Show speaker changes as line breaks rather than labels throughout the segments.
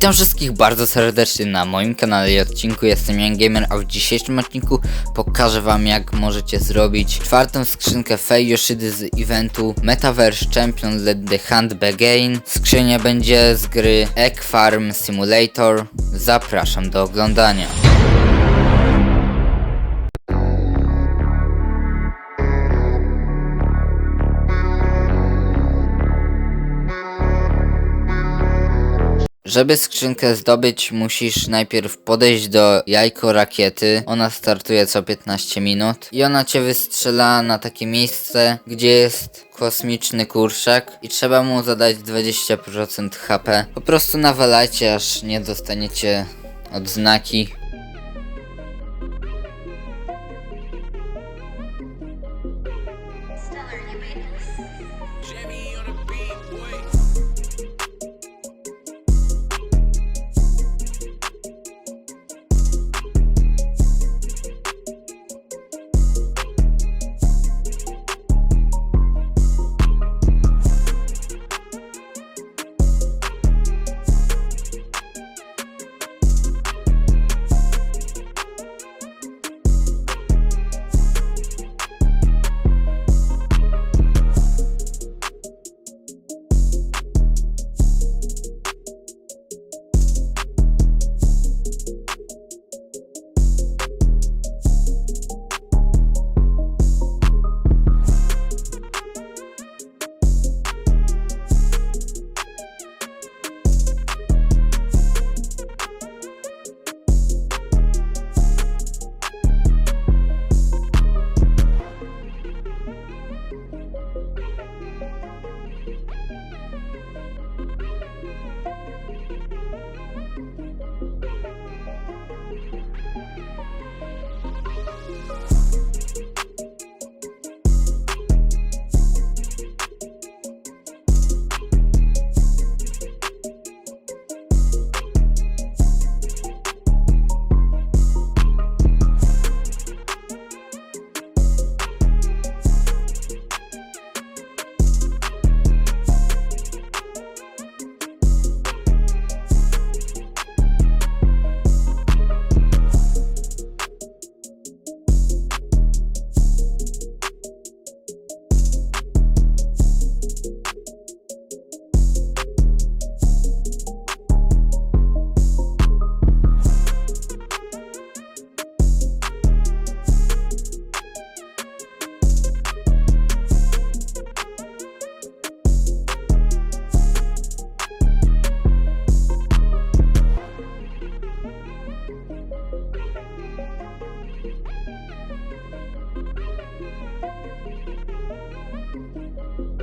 Witam wszystkich bardzo serdecznie na moim kanale i odcinku. Jestem Young Gamer, a w dzisiejszym odcinku pokażę wam jak możecie zrobić czwartą skrzynkę Fei Yoshidy z eventu Metaverse Champion Let the Hunt Begin. Skrzynia będzie z gry Egg Farm Simulator. Zapraszam do oglądania. Żeby skrzynkę zdobyć, musisz najpierw podejść do jajko rakiety. Ona startuje co 15 minut i ona cię wystrzela na takie miejsce, gdzie jest kosmiczny kurczak i trzeba mu zadać 20% HP. Po prostu nawalajcie, aż nie dostaniecie odznaki.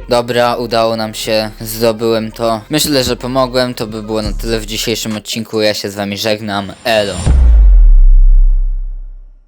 Dobra, udało nam się, zdobyłem to. Myślę, że pomogłem, to by było na tyle w dzisiejszym odcinku. Ja się z wami żegnam. Elo.